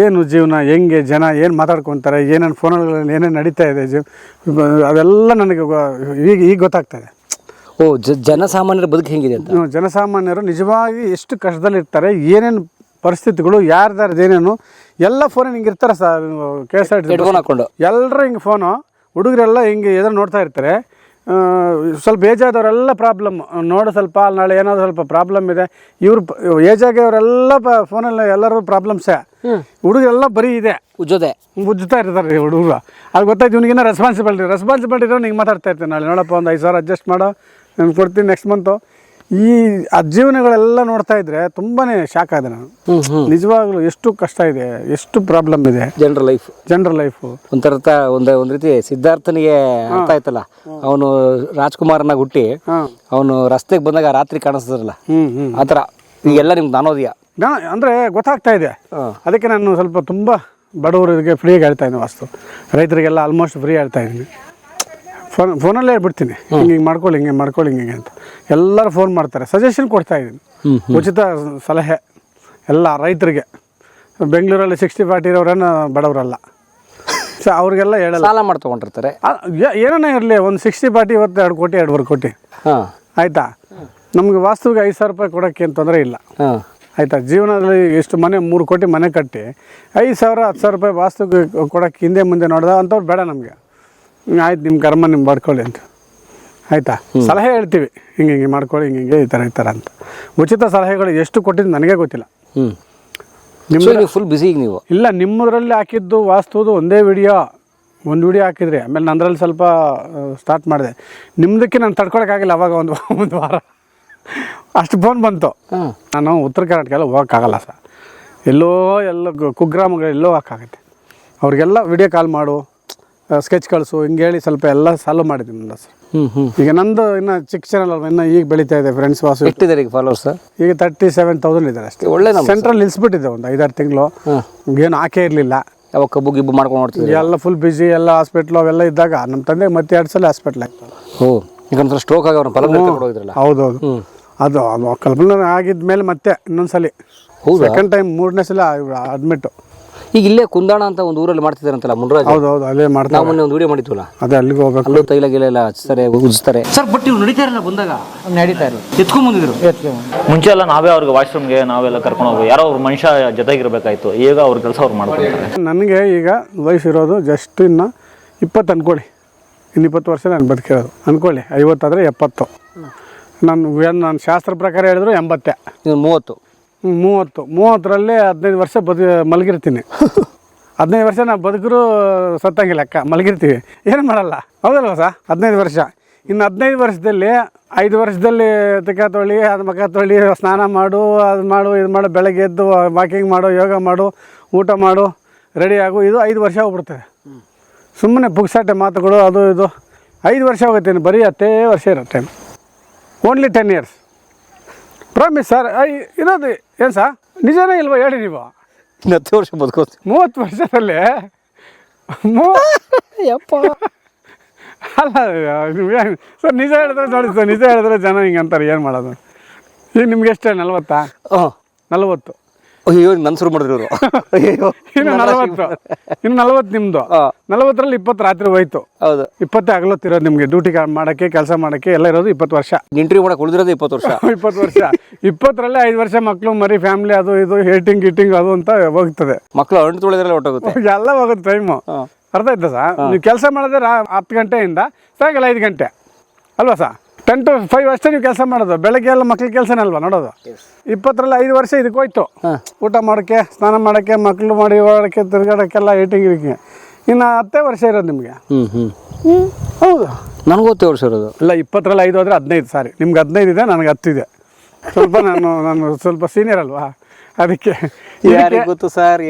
ಏನು ಜೀವನ ಹೆಂಗೆ ಜನ ಏನು ಮಾತಾಡ್ಕೊತಾರೆ ಏನೇನು ಫೋನಲ್ಲಿ ಏನೇನು ನಡೀತಾ ಇದೆ ಜೀವ ಅದೆಲ್ಲ ನನಗೆ ಈಗ ಈಗ ಗೊತ್ತಾಗ್ತದೆ ಓ ಜ ಜನಸಾಮಾನ್ಯರ ಬದುಕು ಹೆಂಗಿದೆ ಅಂತ? ಜನಸಾಮಾನ್ಯರು ನಿಜವಾಗಿ ಎಷ್ಟು ಕಷ್ಟದಲ್ಲಿರ್ತಾರೆ ಏನೇನು ಪರಿಸ್ಥಿತಿಗಳು ಯಾರ್ದಾರ್ದು ಏನೇನು ಎಲ್ಲ ಫೋನ್ ಹಿಂಗೆ ಇರ್ತಾರೆ sir K S R T headphone ಹಾಕೊಂಡು. ಎಲ್ಲರೂ ಹಿಂಗೆ ಫೋನು ಹುಡುಗರೆಲ್ಲ ಹಿಂಗೆ ಎದುರು ನೋಡ್ತಾ ಇರ್ತಾರೆ. ಸ್ವಲ್ಪ ಏಜ್ ಆದವರೆಲ್ಲ ಪ್ರಾಬ್ಲಮ್ ನೋಡು ಸ್ವಲ್ಪ ನಾಳೆ ಏನಾದರೂ ಸ್ವಲ್ಪ ಪ್ರಾಬ್ಲಮ್ ಇದೆ. ಇವ್ರು ಏಜ್ ಪ ಫೋನಲ್ಲಿ ಎಲ್ಲರೂ ಪ್ರಾಬ್ಲಮ್ಸೇ ಹುಡುಗರೆಲ್ಲ ಬರೀ ಇದೆ. ಉಜ್ಜೋದೆ. ಉಜ್ಜುತ್ತಾ ಇರ್ತಾರೆ ಹುಡುಗರು. ಅದು ಗೊತ್ತಾಯ್ತು ಇವನಿಗಿನ್ನ ರೆಸ್ಪಾನ್ಸಿಬಿಲಿಟಿ ರೆಸ್ಪಾನ್ಸಿಬಿಲಿಟಿ ಇರೋ ನಿಂಗೆ ಮಾತಾಡ್ತಾ ಇರ್ತೀನಿ ನಾಳೆ. ನೋಡಪ್ಪ ಒಂದು ಐದು ಸಾವಿರ ಅಡ್ಜಸ್ಟ್ ಮಾಡೋ ನಾನು ಕೊಡ್ತೀನಿ ನೆಕ್ಸ್ಟ್ ಮಂತು ಈ ಆ ಜೀವನಗಳೆಲ್ಲ ನೋಡ್ತಾ ಇದ್ರೆ ತುಂಬಾನೇ ಶಾಕ್ ಆದೆ ನಾನು. ನಿಜವಾಗ್ಲೂ ಎಷ್ಟು ಕಷ್ಟ ಇದೆ ಎಷ್ಟು ಪ್ರಾಬ್ಲಮ್ ಇದೆ. ಜನರ ಲೈಫ್ ಜನರ ಲೈಫ್ ಒಂಥರ ಒಂದ್ ಒಂದು ರೀತಿ ಸಿದ್ಧಾರ್ಥನಿಗೆ ಅರ್ಥ ಆಯ್ತಲ್ಲ. ಅವನು ರಾಜ್ಕುಮಾರನ ಹುಟ್ಟಿ ಅವನು ರಸ್ತೆಗೆ ಬಂದಾಗ ರಾತ್ರಿ ಕಾಣಿಸ್ತದಲ್ಲ ಆತರ ಎಲ್ಲ ಈಗೆಲ್ಲ ನಿಮ್ಗೆ ನಾನೋದಿಯ? ಅಂದರೆ ಗೊತ್ತಾಗ್ತಾ ಇದೆ. ಅದಕ್ಕೆ ನಾನು ಸ್ವಲ್ಪ ತುಂಬಾ ಬಡವರಿಗೆ ಫ್ರೀಯಾಗಿ ಹೇಳ್ತಾ ಇದ್ದೀನಿ ವಾಸ್ತು. ರೈತರಿಗೆಲ್ಲ ಆಲ್ಮೋಸ್ಟ್ ಫ್ರೀ ಹೇಳ್ತಾ ಇದ್ದೀನಿ. ಫೋನ್ ಫೋನಲ್ಲೇ ಹೇಳ್ಬಿಡ್ತೀನಿ. ಹಿಂಗೆ ಹಿಂಗೆ ಮಾಡ್ಕೊಳ್ಳಿ ಹಿಂಗೆ ಮಾಡ್ಕೊಳ್ಳಿ ಹಿಂಗೆ ಅಂತ. ಎಲ್ಲರೂ ಫೋನ್ ಮಾಡ್ತಾರೆ. ಸಜೆಷನ್ ಕೊಡ್ತಾ ಇದ್ದೀನಿ. ಉಚಿತ ಸಲಹೆ. ಎಲ್ಲ ರೈತರಿಗೆ. ಬೆಂಗಳೂರಲ್ಲಿ ಸಿಕ್ಸ್ಟಿ ಫಾರ್ಟಿ ಇರೋರೇನು ಬಡವರಲ್ಲ. ಸೊ ಅವ್ರಿಗೆಲ್ಲ ಹೇಳಲ್ಲ. ಸಾಲ ಮಾಡಿ ತೊಗೊಂಡಿರ್ತಾರೆ ಏನೇ ಇರಲಿ ಒಂದು ಸಿಕ್ಸ್ಟಿ ಫಾರ್ಟಿ ಇವತ್ತು ಎರಡು ಕೋಟಿ ಎರಡುವರೆ ಕೋಟಿ. ಹಾಂ. ಆಯಿತಾ? ನಮಗೆ ವಾಸ್ತುವಿಗೆ ಐದು ಸಾವಿರ ರೂಪಾಯಿ ಕೊಡೋಕ್ಕೆ ಏನು ತೊಂದರೆ ಇಲ್ಲ. ಆಯಿತಾ? ಜೀವನದಲ್ಲಿ ಎಷ್ಟು ಮನೆ ಮೂರು ಕೋಟಿ ಮನೆ ಕಟ್ಟಿ ಐದು ಸಾವಿರ ಹತ್ತು ಸಾವಿರ ರೂಪಾಯಿ ವಾಸ್ತುಗೆ ಕೊಡೋಕ್ಕೆ ಹಿಂದೆ ಮುಂದೆ ನೋಡ್ದ ಅಂಥವ್ರು ಬೇಡ ನಮಗೆ. ಆಯ್ತು ನಿಮ್ಮ ಕರ್ಮ ನಿಮ್ಮ ಮಾಡ್ಕೊಳ್ಳಿ ಅಂತ. ಆಯಿತಾ? ಸಲಹೆ ಹೇಳ್ತೀವಿ. ಹಿಂಗೆ ಹಿಂಗೆ ಮಾಡ್ಕೊಳ್ಳಿ ಹಿಂಗೆ ಹಿಂಗೆ ಈ ಥರ ಈ ಥರ ಅಂತ. ಉಚಿತ ಸಲಹೆಗಳು ಎಷ್ಟು ಕೊಟ್ಟಿದ್ದು ನನಗೆ ಗೊತ್ತಿಲ್ಲ. ಹ್ಞೂ ನಿಮ್ಮ ಫುಲ್ ಬಿಸಿ ಈಗ ನೀವು? ಇಲ್ಲ ನಿಮ್ಮದ್ರಲ್ಲಿ ಹಾಕಿದ್ದು ವಾಸ್ತುದು ಒಂದೇ ವಿಡಿಯೋ ಒಂದು ವಿಡಿಯೋ ಹಾಕಿದ್ರಿ ಆಮೇಲೆ ನಂದ್ರಲ್ಲಿ ಸ್ವಲ್ಪ ಸ್ಟಾರ್ಟ್ ಮಾಡಿದೆ. ನಿಮ್ಮದಕ್ಕೆ ನಾನು ತಡ್ಕೊಳಕ್ಕಾಗಿಲ್ಲ ಅವಾಗ ಒಂದು ಒಂದು ವಾರ. ಅಷ್ಟು ಫೋನ್ ಬಂತು. ನಾನು ಉತ್ತರ ಕರ್ನಾಟಕ ಎಲ್ಲ ಹೋಗೋಕ್ಕಾಗಲ್ಲ ಸರ್. ಎಲ್ಲೋ ಎಲ್ಲ ಕುಗ್ರಾಮಗಳು ಎಲ್ಲೋ ಹಾಕಾಗುತ್ತೆ ಅವ್ರಿಗೆಲ್ಲ ವಿಡಿಯೋ ಕಾಲ್ ಮಾಡು. ಸ್ಕೆಚ್ ಕಳಿಸು ಹಿಂಗೆ ಹೇಳಿ ಸ್ವಲ್ಪ ಎಲ್ಲ ಸಾಲ್ವ್ ಮಾಡಿದ್ದೀನಿ ನನ್ನ ಸರ್. ಹ್ಞೂ ಹ್ಞೂ ಈಗ ನಂದು ಇನ್ನು ಚಿಕ್ಕ ಚಾನಲ್ ಇನ್ನು ಈಗ ಬೆಳೀತಾ ಇದೆ ಫ್ರೆಂಡ್ಸ್ ವಾಸು. ಎಷ್ಟಿದ್ದಾರೆ ಈಗ ಫಾಲೋವರ್ಸ್ ಈಗ ತರ್ಟಿ ಸೆವೆನ್ ತೌಸಂಡ್ ಇದ್ದಾರೆ ಅಷ್ಟೇ. ಒಳ್ಳೆ ಸೆಂಟ್ರಲ್ ನಿಲ್ಲಿಸ್ಬಿಟ್ಟಿದೆ ಒಂದು ಐದಾರು ತಿಂಗಳು. ಏನು ಹಾಕೇ ಇರಲಿಲ್ಲ. ಯಾವಾಗ ಕಬ್ಬು ಗಿಬ್ಬು ಮಾಡ್ಕೊಂಡು ಹೋಗ್ತೀವಿ ಎಲ್ಲ ಫುಲ್ ಬಿಸಿ ಎಲ್ಲ ಹಾಸ್ಪಿಟ್ಲು ಅವೆಲ್ಲ ಇದ್ದಾಗ ನಮ್ಮ ತಂದೆ ಮತ್ತೆ ಎರಡು ಸಲ ಹಾಸ್ಪಿಟ್ಲ್ ಆಯ್ತು ಓ ಈಗ ಸ್ಟ್ರೋಕ್ ಆಗಿ ಅವ್ರನ್ನ ಹೋಗಿದ್ರಲ್ಲ ಹೌದೌದು. ಅದು ಕಲ್ಪನೆ ಆಗಿದ್ಮೇಲೆ ಮತ್ತೆ ಇನ್ನೊಂದ್ಸಲಿ ಹೌದಾ? ಸೆಕೆಂಡ್ ಟೈಮ್ ಮೂರನೇ ಸಲ ಅಡ್ಮಿಟ್ಟು ಈಗ ಇಲ್ಲೇ ಕುಂದಾಣ ಅಂತ ಒಂದು ಊರಲ್ಲಿ ಮಾಡ್ತಿದಾರಂತಲ್ಲ ಮುನ್ರಾಜ್ ಹೌದು ಹೌದು ಅಲ್ಲೇ ನಾವು ಮಾಡ್ತಾರೆ ಮೊನ್ನೆ ಒಂದು ವಿಡಿಯೋ ಮಾಡಿದ್ವಲ್ಲ? ಅದೇ ಅಲ್ಲಿಗೆ ಹೋಗ್ಬೇಕು. ಅಲ್ಲೂ ತೈಲ ಗಿಲ ಎಲ್ಲ ಹಚ್ತಾರೆ ಉಜ್ತಾರೆ ಸರ್ ಬಟ್ ಇವ್ರು ನಡೀತಾರಲ್ಲ ಬಂದಾಗ? ನಡೀತಾ ಇರಲ್ಲ. ಎತ್ಕೊಂಡ್ ಬಂದಿದ್ರು? ಮುಂಚೆ ಎಲ್ಲ ನಾವೇ ಅವ್ರಿಗೆ ವಾಶ್ರೂಮ್ಗೆ ನಾವೆಲ್ಲ ಕರ್ಕೊಂಡು ಹೋಗಿ ಯಾರೋ ಅವ್ರ ಮನುಷ್ಯ ಜೊತೆಗಿರ್ಬೇಕಾಯ್ತು. ಈಗ ಅವ್ರ ಕೆಲಸ ಅವ್ರು ಮಾಡ್ಕೊಳ್ತಾರೆ. ನನಗೆ ಈಗ ವಯಸ್ಸು ಇರೋದು ಜಸ್ಟ್ ಇನ್ನು ಇಪ್ಪತ್ತು ಅನ್ಕೊಳ್ಳಿ. ಇನ್ನು ಇಪ್ಪತ್ತು ವರ್ಷ ನಾನು ಬದುಕಿರೋದು. ಅನ್ಕೊಳ್ಳಿ ಐವತ್ತಾದರೆ ಎಪ್ಪತ್ತು. ನಾನು ಏನು ನಾನು ಶಾಸ್ತ್ರ ಪ್ರಕಾರ ಹೇಳಿದ್ರು ಎಂಬತ್ತೆ. ಮೂವತ್ತು. ಮೂವತ್ತು ಮೂವತ್ತರಲ್ಲಿ ಹದಿನೈದು ವರ್ಷ ಬದು ಮಲಗಿರ್ತೀನಿ. ಹದಿನೈದು ವರ್ಷ ನಾವು ಬದುಕರು ಸತ್ತಂಗಿಲ್ಲ ಅಕ್ಕ ಮಲಗಿರ್ತೀವಿ. ಏನು ಮಾಡಲ್ಲ? ಹೌದಲ್ವ ಸರ್ ಹದಿನೈದು ವರ್ಷ. ಇನ್ನು ಹದಿನೈದು ವರ್ಷದಲ್ಲಿ ಐದು ವರ್ಷದಲ್ಲಿ ತಿಕ್ಕ ತೊಳಿ ಅದು ಮಕ ತೊಳಿ ಸ್ನಾನ ಮಾಡು ಅದು ಮಾಡು ಇದು ಮಾಡು ಬೆಳಗ್ಗೆ ಎದ್ದು ವಾಕಿಂಗ್ ಮಾಡು ಯೋಗ ಮಾಡು ಊಟ ಮಾಡು ರೆಡಿ ಆಗು ಇದು ಐದು ವರ್ಷ ಹೋಗ್ಬಿಡ್ತದೆ ಸುಮ್ಮನೆ ಪುಕ್ಸಾಟೆ ಮಾತುಗಳು ಅದು ಇದು. ಐದು ವರ್ಷ ಹೋಗುತ್ತೆ ಇನ್ನು ಬರೀ ಹತ್ತೇ ವರ್ಷ ಇರುತ್ತೆ. Time only ten years promise sir ಇರೋದು ಏನು ಸರ್ ನಿಜನೇ ಇಲ್ವಾ ಹೇಳಿ ನೀವು? ಇನ್ನು ಹತ್ತು ವರ್ಷ ಬದುಕೋದು. ಮೂವತ್ತು ವರ್ಷದಲ್ಲಿ? ಮೂ ಅಲ್ಲ ನೀವು ಏನು ಸರ್ ನಿಜ ಹೇಳಿದ್ರೆ ನೋಡಿ ಸರ್ ನಿಜ ಹೇಳಿದ್ರೆ ಜನ ಹಿಂಗೆ ಅಂತಾರೆ ಏನು ಮಾಡೋದು? ಈಗ ನಿಮ್ಗೆ ಎಷ್ಟು ನಲ್ವತ್ತಾ? ಹ್ಞೂ ನಲ್ವತ್ತು. ಅಯ್ಯೋ ನನ್ ಶುರು ಮಾಡಿದ್ರು ಇವರು. ಅಯ್ಯೋ ಇನ್ನು ನಲವತ್ತು. ಇನ್ನು ನಲವತ್ತು ನಿಮ್ದು. ನಲವತ್ತರಲ್ಲಿ ಇಪ್ಪತ್ತು ರಾತ್ರಿ ಹೋಯ್ತು. ಹೌದು. ಇಪ್ಪತ್ತೇ ಆಗ್ಲತ್ತಿರೋದು ನಿಮ್ಗೆ. ಡ್ಯೂಟಿ ಮಾಡಕ್ಕೆ ಕೆಲಸ ಮಾಡಕ್ಕೆ ಎಲ್ಲ ಇರೋದು ಇಪ್ಪತ್ತು ವರ್ಷ. ಇಂಟರ್ವ್ಯೂ ಮಾಡಕ್ಕೆ ಉಳಿದಿರೋದು ಇಪ್ಪತ್ತು ವರ್ಷ. ಇಪ್ಪತ್ತು ವರ್ಷ. ಇಪ್ಪತ್ತರಲ್ಲೇ ಐದು ವರ್ಷ ಮಕ್ಕಳು ಮರಿ ಫ್ಯಾಮಿಲಿ ಅದು ಇದು ಹೇಟಿಂಗ್ ಗಿಟಿಂಗ್ ಅದು ಅಂತ ಹೋಗ್ತದೆ. ಮಕ್ಕಳು ಅಂಟು ತುಳಿದ್ರಲ್ಲ ಹೊಟ್ಟೋಗುತ್ತೆ ಎಲ್ಲ ಹೋಗುತ್ತೆ ಟೈಮು ಅರ್ಥ ಆಯ್ತಾ ಸರ್ ನೀವು ಕೆಲಸ ಮಾಡಿದ್ರೆ ಹತ್ತು ಗಂಟೆಯಿಂದ ಸಾಯಂಕಾಲ ಐದು ಗಂಟೆ. ಅಲ್ವಾ ಸರ್ ಟೆನ್ ಟು ಫೈವ್ ಅಷ್ಟೇ ನೀವು ಕೆಲಸ ಮಾಡೋದು. ಬೆಳಗ್ಗೆ ಎಲ್ಲ ಮಕ್ಳ ಕೆಲಸನೇ ಅಲ್ವಾ ನೋಡೋದು? ಇಪ್ಪತ್ತರಲ್ಲಿ ಐದು ವರ್ಷ ಇದಕ್ಕೆ ಹೋಯ್ತು. ಊಟ ಮಾಡೋಕ್ಕೆ ಸ್ನಾನ ಮಾಡೋಕ್ಕೆ ಮಕ್ಕಳು ಮಾಡಿ ಓಡೋಕ್ಕೆ ತಿರ್ಗಾಡೋಕ್ಕೆಲ್ಲ ಏಟಿಂಗ್ ಇದಕ್ಕೆ ಇನ್ನು ಹತ್ತೇ ವರ್ಷ ಇರೋದು ನಿಮಗೆ. ಹ್ಞೂ ಹ್ಞೂ ಹೌದು. ನನಗೂ ಹತ್ತೇ ವರ್ಷ ಇರೋದು. ಇಲ್ಲ ಇಪ್ಪತ್ತರಲ್ಲಿ ಐದು ಹೋದರೆ ಹದಿನೈದು ಸಾರಿ. ನಿಮ್ಗೆ ಹದಿನೈದು ಇದೆ ನನಗೆ ಹತ್ತಿದೆ ಸ್ವಲ್ಪ ನಾನು ನಾನು ಸ್ವಲ್ಪ ಸೀನಿಯರ್ ಅಲ್ವಾ? ಅದಕ್ಕೆ ಯಾರಿಗೆ ಗೊತ್ತು ಸರ್?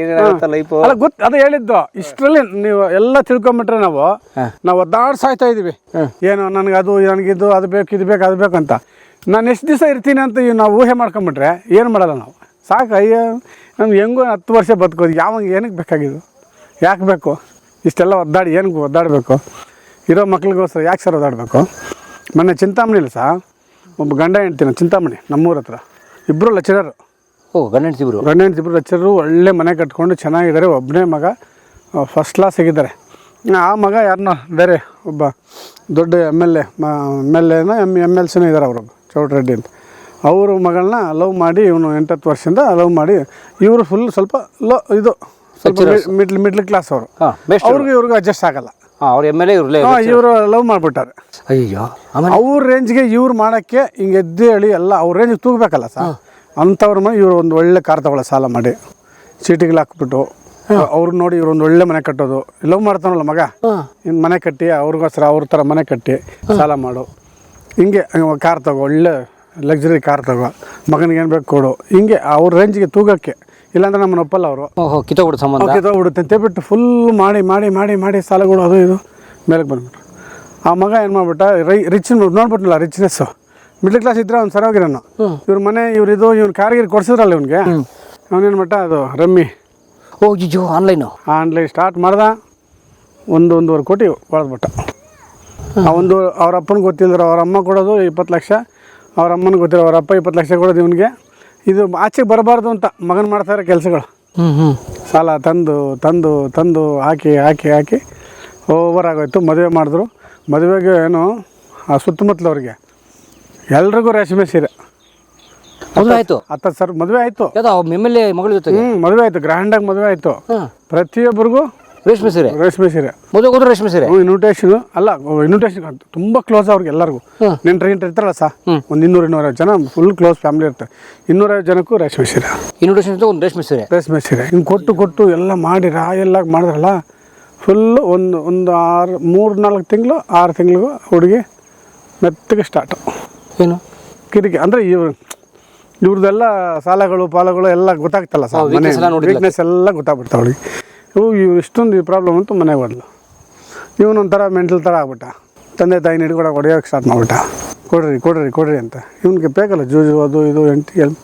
ಲೈಫ್ ಅಲ್ಲ ಗೊತ್ತು ಅದು ಹೇಳಿದ್ದು. ಇಷ್ಟರಲ್ಲಿ ನೀವು ಎಲ್ಲ ತಿಳ್ಕೊಂಬಿಟ್ರೆ ನಾವು ನಾವು ಒದ್ದಾಡ್ ಸಾಯ್ತಾ ಇದೀವಿ. ಏನು ನನಗೆ ಅದು ನನಗಿದು ಅದು ಬೇಕು ಇದು ಬೇಕು ಅದು ಬೇಕು ಅಂತ. ನಾನು ಎಷ್ಟು ದಿವಸ ಇರ್ತೀನಿ ಅಂತ ಇವ್ ನಾವು ಊಹೆ ಮಾಡ್ಕೊಂಬಿಟ್ರೆ ಏನು ಮಾಡಲ್ಲ ನಾವು. ಸಾಕು ಅಯ್ಯೋ ನಮ್ಗೆ ಹೆಂಗೋ ಹತ್ತು ವರ್ಷ ಬದುಕೋದು. ಯಾವಾಗ ಏನಕ್ಕೆ ಬೇಕಾಗಿದ್ದು? ಯಾಕೆ ಬೇಕು? ಇಷ್ಟೆಲ್ಲ ಒದ್ದಾಡಿ ಏನಕ್ಕೆ ಒದ್ದಾಡಬೇಕು? ಇರೋ ಮಕ್ಳಿಗೋಸ್ಕರ ಯಾಕೆ ಸರ್ ಒದ್ದಾಡಬೇಕು? ಮೊನ್ನೆ ಚಿಂತಾಮಣಿ ಇಲ್ಲ ಸಹ ಒಬ್ಬ ಗಂಡ ಹೇಳ್ತೀನಿ ಚಿಂತಾಮಣಿ ನಮ್ಮೂರ ಹತ್ರ. ಇಬ್ಬರು ಲೆಕ್ಚರರು ಓ ಗಂಡ ಹೆಂಡ್ತಿಬ್ರು ಗಂಡ ಒಳ್ಳೆ ಮನೆ ಕಟ್ಕೊಂಡು ಚೆನ್ನಾಗಿದ್ದಾರೆ. ಒಬ್ಬನೇ ಮಗ ಫಸ್ಟ್ ಕ್ಲಾಸ್ ಆಗಿದ್ದಾರೆ. ಆ ಮಗ ಯಾರನ್ನ? ಬೇರೆ ಒಬ್ಬ ದೊಡ್ಡ M L A M L ಎನ ಎಂ ಎಂ ಎಲ್ ಸಿನೂ ಇದ್ದಾರೆ ಅವರು ಚೌಟ್ರೆಡ್ಡಿ ಅಂತ. ಅವರು ಮಗಳನ್ನ ಲವ್ ಮಾಡಿ ಇವನು ಎಂಟತ್ತು ವರ್ಷದಿಂದ ಲವ್ ಮಾಡಿ ಇವರು ಫುಲ್ ಸ್ವಲ್ಪ ಲೋ ಇದು ಸ್ವಲ್ಪ ಮಿಡ್ಲ್ ಮಿಡ್ಲ್ ಕ್ಲಾಸ್ ಅವರು. ಅವ್ರಿಗೂ ಇವ್ರಿಗೂ ಅಡ್ಜಸ್ಟ್ ಆಗಲ್ಲ. ಅವ್ರ ಎಂ ಎಲ್ ಇವರು ಲವ್ ಮಾಡ್ಬಿಟ್ಟಾರೆ. ಅಯ್ಯೋ ಅವ್ರ ರೇಂಜ್ಗೆ ಇವ್ರು ಮಾಡೋಕ್ಕೆ ಹಿಂಗೆ ಎದ್ದು ಹೇಳಿ ಎಲ್ಲ ಅವ್ರ ರೇಂಜ್ಗೆ ತೂಗಬೇಕಲ್ಲ ಸರ್. ಅಂಥವ್ರ ಮನೆ ಇವರು ಒಂದು ಒಳ್ಳೆ ಕಾರ್ ತಗೊಳ್ಳ ಸಾಲ ಮಾಡಿ. ಚೀಟಿಗಳು ಹಾಕ್ಬಿಟ್ಟು ಅವ್ರು ನೋಡಿ ಇವ್ರು ಒಂದು ಒಳ್ಳೆ ಮನೆ ಕಟ್ಟೋದು. ಲವ್ ಮಾಡ್ತಾನಲ್ಲ ಮಗ? ಇನ್ನು ಮನೆ ಕಟ್ಟಿ ಅವ್ರಿಗೋಸ್ಕರ ಅವ್ರ ಥರ ಮನೆ ಕಟ್ಟಿ ಸಾಲ ಮಾಡು. ಹಿಂಗೆ ಕಾರ್ ತಗೋ ಒಳ್ಳೆ ಲಕ್ಸುರಿ ಕಾರ್ ತಗೋ. ಮಗನಿಗೆ ಏನು ಬೇಕು ಕೊಡು. ಹಿಂಗೆ ಅವ್ರ ರೇಂಜ್ಗೆ ತೂಗಕ್ಕೆ. ಇಲ್ಲಾಂದ್ರೆ ನಮ್ಮನ್ನ ಒಪ್ಪಲ್ಲ ಅವರು. ಕಿತ್ತೋಗ್ಬಿಡು ಸಂಬಂಧ. ಕಿತ್ತೋಗ್ಬಿಡುತ್ತೆ ಅಂತ ಬಿಟ್ಟು ಫುಲ್ ಮಾಡಿ ಮಾಡಿ ಮಾಡಿ ಮಾಡಿ ಸಾಲಗಳು ಅದು ಇದು. ಮೇಲಕ್ಕೆ ಬಂದ್ಬಿಟ್ರು. ಆ ಮಗ ಏನು ಮಾಡ್ಬಿಟ್ಟ? ರೈ ರಿಚ್ ನೋಡ್ಬಿಟ್ನಲ್ಲ ರಿಚ್ನೆಸ್ಸು ಮಿಡ್ಲ್ ಕ್ಲಾಸ್ ಇದ್ರೆ ಅವ್ನು ಸರೋಗಿರೋನು. ಇವ್ರ ಮನೆ ಇವ್ರು ಇದು ಇವ್ನ ಕಾರ್ಗಿರ್ ಕೊಡ್ಸಿದ್ರಲ್ಲ ಇವ್ನಿಗೆ? ಅವನೇನು ಮಟ್ಟ ಅದು ರಮ್ಮಿ. ಓ ಜಿಜು ಆನ್ಲೈನು ಆನ್ಲೈನ್ ಸ್ಟಾರ್ಟ್ ಮಾಡ್ದ. ಒಂದು ಒಂದೂವರೆ ಕೋಟಿ ಒಳದ್ಬಿಟ್ಟ. ಆ ಒಂದು ಅವ್ರ ಅಪ್ಪನ ಗೊತ್ತಿಲ್ಲದ್ರೆ ಅವ್ರ ಅಮ್ಮ ಕೊಡೋದು ಇಪ್ಪತ್ತು ಲಕ್ಷ. ಅವ್ರ ಅಮ್ಮನ ಗೊತ್ತಿಲ್ಲ ಅವ್ರ ಅಪ್ಪ ಇಪ್ಪತ್ತು ಲಕ್ಷ ಕೊಡೋದು ಇವನಿಗೆ. ಇದು ಆಚೆಗೆ ಬರಬಾರ್ದು ಅಂತ ಮಗನ ಮಾಡ್ತಾ ಇರೋ ಕೆಲಸಗಳು ಸಾಲ ತಂದು ತಂದು ತಂದು ಹಾಕಿ ಹಾಕಿ ಹಾಕಿ. ಓವರ್ ಆಗೋಯ್ತು. ಮದುವೆ ಮಾಡಿದ್ರು. ಮದುವೆಗೆ ಏನು ಆ ಸುತ್ತಮುತ್ತಲವ್ರಿಗೆ. ಎಲ್ರಿಗೂ ರೇಷ್ಮೆ ಸೀರೆ. ಮದುವೆ ಆಯ್ತು? ಅತ್ತ ಸರ್ ಮದುವೆ ಆಯಿತು. ಯಾವ್ದೋ ಎಂ ಎಲ್ ಎ ಮಗಳ ಜೊತೆ ಹ್ಞೂ ಮದುವೆ ಆಯಿತು ಗ್ರ್ಯಾಂಡಾಗಿ ಮದುವೆ ಆಯಿತು. ಪ್ರತಿಯೊಬ್ಬರಿಗೂ ರೇಷ್ಮೆ ಸೀರೆ? ರೇಷ್ಮೆ ಸೀರೆ. ಮದುವೆ ಹೋದ್ರೆ ರೇಷ್ಮೆ ಸೀರೆ? ಇನ್ವಿಟೇಷನ್ ಅಲ್ಲ ಇನ್ವಿಟೇಷನ್ ತುಂಬ ಕ್ಲೋಸ್ ಅವ್ರಿಗೆ ಎಲ್ಲರಿಗೂ. ನೆಂಟ್ರ ಗಿಂಟ್ರ ಇರ್ತಾರಲ್ಲ ಸಾ? ಒಂದು ಇನ್ನೂರ ಇನ್ನೂರೈವತ್ತು ಜನ ಫುಲ್ ಕ್ಲೋಸ್ ಫ್ಯಾಮಿಲಿ ಇರ್ತಾರೆ ಇನ್ನೂರೈವತ್ತು ಜನಕ್ಕೂ ರೇಷ್ಮೆ ಸೀರೆ. ಇನ್ವಿಟೇಷನ್ ಜೊತೆ ಒಂದು ರೇಷ್ಮೆ ಸೀರೆ. ರೇಷ್ಮೆ ಸೀರೆ. ಹಿಂಗೆ ಕೊಟ್ಟು ಕೊಟ್ಟು ಎಲ್ಲ ಮಾಡಿ ರಾಯೆಲ್ಲ ಮಾಡಿದ್ರಲ್ಲ ಫುಲ್ಲು ಒಂದು ಒಂದು ಆರು ಮೂರು ನಾಲ್ಕು ತಿಂಗಳು ಆರು ತಿಂಗಳಿಗೂ ಹುಡುಗಿ ಮೆತ್ತಗೆ ಸ್ಟಾರ್ಟು ಏನು? ಕಿರಿಕಿ ಅಂದರೆ ಇವ್ರು ಇವ್ರದ್ದೆಲ್ಲ ಸಾಲಗಳು ಪಾಲಗಳು ಎಲ್ಲ ಗೊತ್ತಾಗ್ತಲ್ಲ ಸರ್ weakness ಎಲ್ಲ ನೋಡಿದ್ಲ. ವೀಕ್ನೆಸ್ ಎಲ್ಲ ಗೊತ್ತಾಗ್ಬಿಡ್ತ ಅವಳಿಗೆ. ಇವು ಇಷ್ಟೊಂದು ಪ್ರಾಬ್ಲಮ್ ಅಂತ ಮನೆಗೆ ಬರಲು ಇವನೊಂಥರ ಮೆಂಟಲ್ ಥರ ಆಗ್ಬಿಟ್ಟ. ತಂದೆ ತಾಯಿನ ಹಿಡ್ಕೊಡಕ್ಕೆ ಹೊಡೆಯೋಕೆ ಸ್ಟಾರ್ಟ್ ಮಾಡ್ಬಿಟ್ಟ. ಕೊಡ್ರಿ ಕೊಡ್ರಿ ಕೊಡ್ರಿ ಅಂತ. ಇವನಿಗೆ ಬೇಕಲ್ಲ ಜೂಜು ಅದು ಇದು ಎಂಟಿ ಎಲ್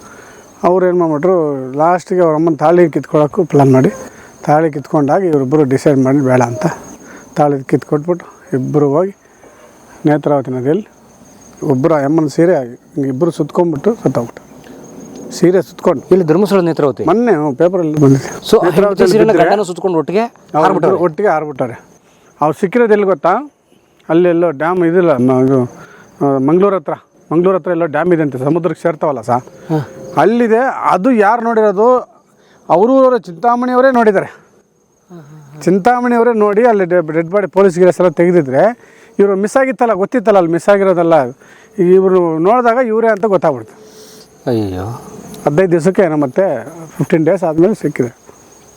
ಅವ್ರು ಏನು ಮಾಡ್ಬಿಟ್ರು ಲಾಸ್ಟಿಗೆ ಅವ್ರ ಅಮ್ಮನ ತಾಳಿ ಕಿತ್ಕೊಳ್ಳೋಕ್ಕೂ ಪ್ಲಾನ್ ಮಾಡಿ ತಾಳಿ ಕಿತ್ಕೊಂಡಾಗ ಇವರಿಬ್ಬರು ಡಿಸೈಡ್ ಮಾಡಿ ಬೇಡ ಅಂತ. ತಾಳಿ ಕಿತ್ಕೊಟ್ಬಿಟ್ಟು ಇಬ್ಬರು ಹೋಗಿ ನೇತ್ರಾವತಿ ನದಿಯಲ್ಲಿ ಒಬ್ಬರ ಅಮ್ಮನ ಸೀರೆ ಹಿಂಗೆ ಇಬ್ಬರು ಸುತ್ಕೊಂಡ್ಬಿಟ್ಟು ಸತ್ತೋಗ್ಬಿಟ್ಟು ಸೀರೆ ಸುತ್ಕೊಂಡು. ಇಲ್ಲಿ ಧರ್ಮಸ್ಥಳ ನೇತ್ರಾವತಿ? ಮೊನ್ನೆ ಪೇಪರಲ್ಲಿ ಬಂದಿದೆ ಸೊ ಸೀರೆ ಸೀರೆನ ಬಿದ್ದರೆ ಗಂಡನ ಸುತ್ಕೊಂಡು ಒಟ್ಟಿಗೆ ಅವ್ರು ಒಟ್ಟಿಗೆ ಹಾರ್ಬಿಟ್ಟಾರೆ ಅವ್ರು ಸಿಕ್ಕಿರೋದು ಎಲ್ಲಿ ಗೊತ್ತಾ? ಅಲ್ಲೆಲ್ಲೋ ಡ್ಯಾಮ್ ಇದಿಲ್ಲ ಇದು ಮಂಗ್ಳೂರ್ ಹತ್ರ. ಮಂಗ್ಳೂರ್ ಹತ್ರ ಎಲ್ಲೋ ಡ್ಯಾಮ್ ಇದೆ ಅಂತ ಸಮುದ್ರಕ್ಕೆ ಸೇರ್ತಾವಲ್ಲ ಸಾ? ಅಲ್ಲಿದೆ ಅದು ಯಾರು ನೋಡಿರೋದು? ಅವರು ಅವರ ಚಿಂತಾಮಣಿಯವರೇ ನೋಡಿದ್ದಾರೆ. ಚಿಂತಾಮಣಿಯವರೇ ನೋಡಿ ಅಲ್ಲಿ ಡೆಡ್ ಬಾಡಿ ಪೊಲೀಸ್ ಗಿಲೀಸ್ ಎಲ್ಲ ತೆಗೆದಿದ್ರೆ ಇವರು ಮಿಸ್ ಆಗಿತ್ತಲ್ಲ ಗೊತ್ತಿತ್ತಲ್ಲ ಅಲ್ಲಿ ಮಿಸ್ ಆಗಿರೋದಲ್ಲ. ಇವರು ನೋಡಿದಾಗ ಇವರೇ ಅಂತ ಗೊತ್ತಾಗ್ಬಿಡ್ತು. ಅಯ್ಯೋ ಹದಿನೈದು ದಿವಸಕ್ಕೆ ಏನೋ ಮತ್ತೆ ಫಿಫ್ಟೀನ್ ಡೇಸ್ ಆದಮೇಲೆ ಸಿಕ್ಕಿದೆ.